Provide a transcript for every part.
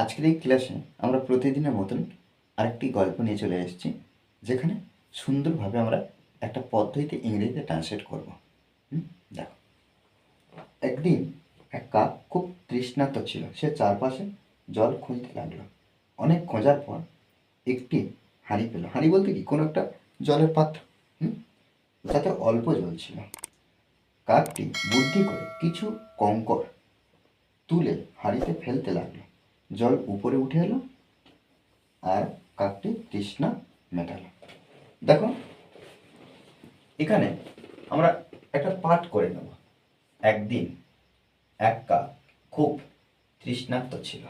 আজকের এই ক্লাসে আমরা প্রতিদিনের মতন আরেকটি গল্প নিয়ে চলে এসেছি, যেখানে সুন্দরভাবে আমরা একটা পদ্ধতিতে ইংরেজিতে ট্রান্সলেট করব। দেখো। একদিন এক কাক খুব তৃষ্ণার্ত ছিল। সে চারপাশে জল খুঁজতে লাগল। অনেক খোঁজার পর একটি হাঁড়ি পেল। হাঁড়ি বলতে কি? কোনো একটা জলের পাত্র। হুম, যাতে অল্প জল ছিল। কাকটি বুদ্ধি করে কিছু কঙ্কর তুলে হাঁড়িতে ফেলতে লাগল। জল উপরে উঠে এলো আর কাকটি তৃষ্ণা মেটালো। দেখো, এখানে আমরা একটা পাঠ করে নেব। একদিন এক কাক খুব তৃষ্ণার্ত ছিল?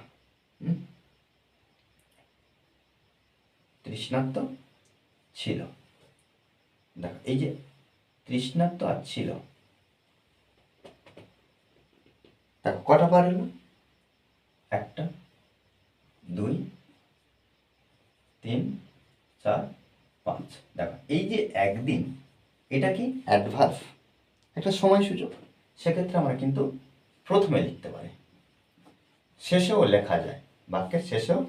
তৃষ্ণার্ত ছিল। দেখো, এই যে তৃষ্ণার্ত আর ছিল। দেখো, কটা বার এলো একটা দুই তিন চার পাঁচ দেখো এই যে একদিন। এটা কি? অ্যাডভার্স একটা সময় সুযোগ সেক্ষেত্রে আমরা কিন্তু প্রথমে লিখতে পারি। শেষেও লেখা যায়। বাক্যের শেষেও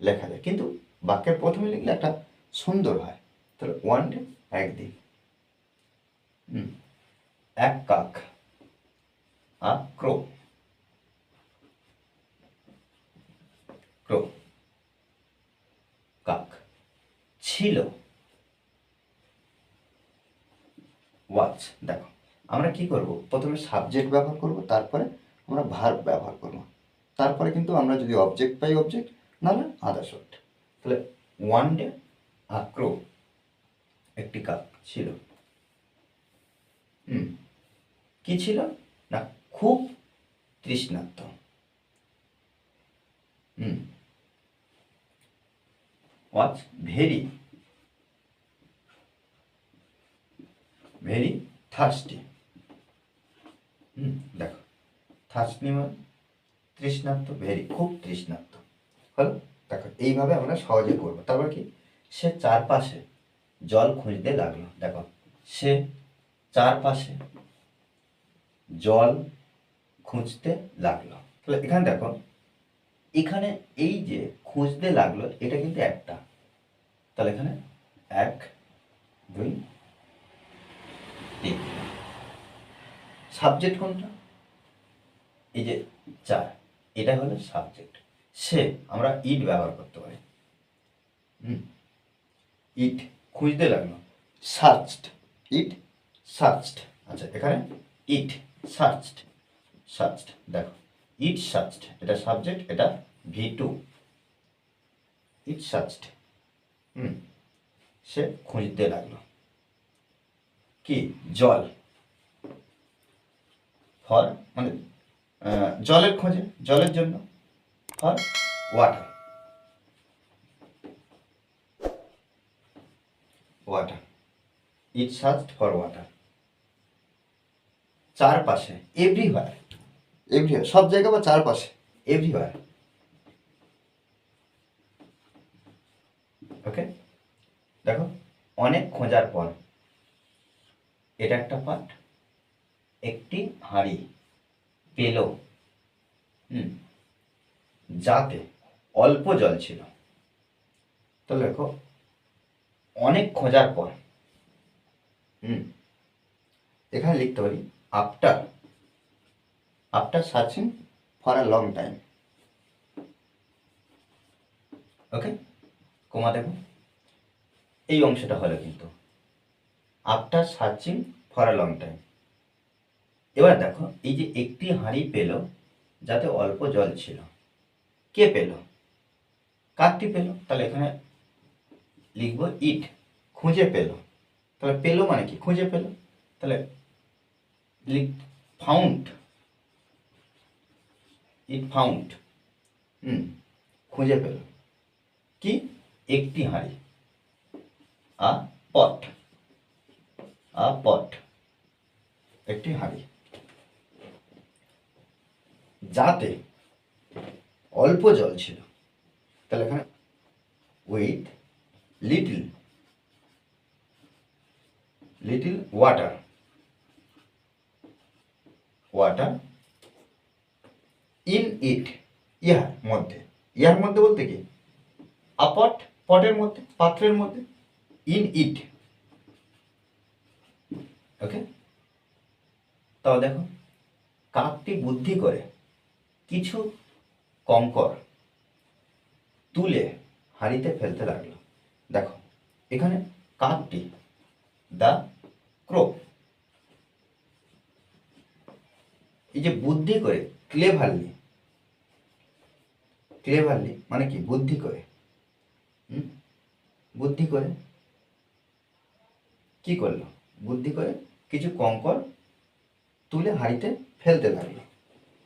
লেখা যায়। কিন্তু বাক্যের প্রথমে লিখলে একটা সুন্দর হয়। তাহলে ওয়ান ডে একদিন। হুম। এক কাক। আ ক্রো। ক্রো। কাক। ছিল। ওয়াচ দেখো। আমরা কি করব? প্রথমে সাবজেক্ট ব্যবহার করব, তারপরে আমরা ভার্ব ব্যবহার করব। তারপরে কিন্তু আমরা যদি অবজেক্ট পাই অবজেক্ট নাহলে আদার্স ওয়ার্ড তাহলে ওয়ান ডে আক্রো একটি কাক ছিল। হুম। কি ছিল? না, খুব তৃষ্ণার্ত হুম। ওয়াচ ভেরি ভেরি থার্স্টি হুম, দেখো। থার্স্টি মানে তৃষ্ণার্ত ভেরি খুব তৃষ্ণার্ত। হলো? দেখো, এইভাবে আমরা সহজে করব। তারপর কি? সে চারপাশে জল খুঁজতে লাগল। দেখো, সে চারপাশে জল খুঁজতে লাগল। তাহলে এখানে দেখো, এখানে এই যে খুঁজতে লাগল, এটা কিন্তু একটা। তাহলে এখানে এক, দুই সাবজেক্ট কোনটা? এই যে চার, এটা হলো সাবজেক্ট সে আমরা ইট ব্যবহার করতে পারি। ইট খুঁজতে লাগল। সার্চড ইট সার্চড আচ্ছা এখানে ইট সার্চড সার্চড দেখো। ইট সার্চড এটা সাবজেক্ট এটা V two it searched hmm? সে খুঁজতে লাগল। কি? জল। ফর মানে জলের খোঁজে, জলের জন্য। For water water it searched for water চারপাশে এভরিওয়ার এভরিওয়ার সব জায়গা বা চারপাশে এভরিওয়ার ওকে দেখো, অনেক খোঁজার পর। এটা একটা পার্ট একটি হাঁড়ি পেল। হুম, যাতে অল্প জল ছিল। তাহলে দেখো, অনেক খোঁজার পর, হুম, এখানে লিখতে পারি after after searching for a long time okay comma দেখো। এই অংশটা হলো কিন্তু। After searching for a long time এবার দেখো, এই যে একটি হাঁড়ি পেল, যাতে অল্প জল ছিল। কে পেল? কাকটি পেল? তাহলে এখানে লিখব ইট খুঁজে পেল। তাহলে পেল মানে কি? খুঁজে পেল। তাহলে লিখ ফাউন্ড ইট ফাউন্ড হুম, খুঁজে পেল। কি? একটি হাঁড়ি। আ পট, একটি হাঁড়ি। যাতে অল্প জল ছিল। তাহলে এখানে with little little water water in it ইহার মধ্যে। ইয়ার মধ্যে বলতে কি? আপট পটের মধ্যে, পাত্রের মধ্যে ইন ইট ওকে তাও দেখো কাকটি বুদ্ধি করে কিছু কঙ্কর তুলে হাঁড়িতে ফেলতে লাগল। দেখো, এখানে কাকটি দা ক্রো এই যে বুদ্ধি করে ক্লেভারলি ক্লেভারলি মানে কি? বুদ্ধি করে? বুদ্ধি করে কি করল? বুদ্ধি করে কিছু কঙ্কর তুলে হাঁড়িতে ফেলতে লাগল।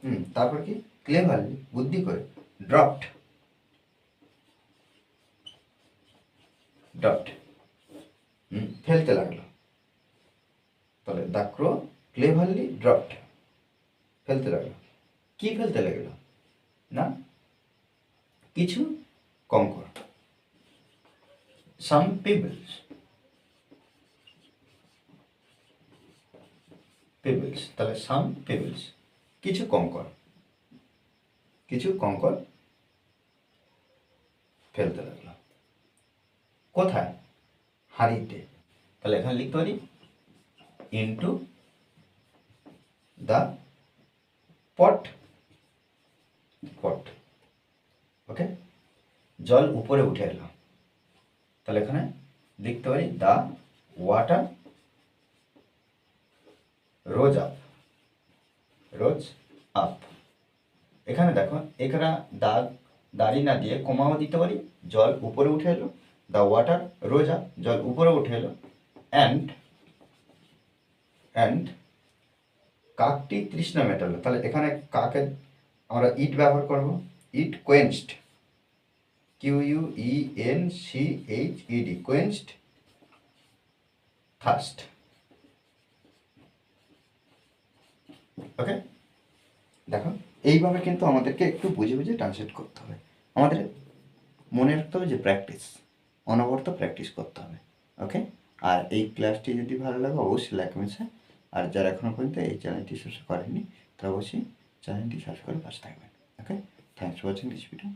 হুম, তারপর কি? ক্লেভারলি বুদ্ধি করে। ড্রপড ডট হুম, ফেলতে লাগল। তাহলে দাক্রো ক্লেভারলি ড্রপড ফেলতে লাগল। কি ফেলতে লাগল? না, কিছু কঙ্কর। সাম পিবলস পিবলস তাহলে সাম পিবলস কিছু কঙ্কর কিছু কঙ্কর ফেলতে লাগল। কোথায়? হাঁড়িতে। তাহলে এখানে লিখতে পারি ইন্টু দ্য পট পট ওকে জল উপরে উঠে এলাম তাহলে এখানে লিখতে পারি the water rose up rose up. এখানে দেখো, এখানে দাগ, দাড়ি না দিয়ে কমাও দিতে পারি, জল উপরে উঠে এলো দ্য ওয়াটার, রোজ আপ, জল উপরে উঠে এলো, অ্যান্ড অ্যান্ড কাকটি তৃষ্ণা মেটালো। তাহলে এখানে কাকে আমরা ইট ব্যবহার করব? It quenched Q U E N C H ED quenched thirst okay দেখো, এইভাবে কিন্তু আমাদেরকে একটু বুঝে বুঝে ট্রান্সলেট করতে হবে। আমাদের মনে রাখতে হবে যে প্র্যাকটিস অনবরত প্র্যাকটিস করতে হবে। ওকে আর এই ক্লাসটি যদি ভালো লাগে, অবশ্যই লাইক মেসে আর যারা এখনও পর্যন্ত এই চ্যানেলটি সাবস্ক্রাইব করেনি তারা অবশ্যই চ্যানেলটি সাবস্ক্রাইব করে পাশে থাকবেন। Okay thanks for watching this video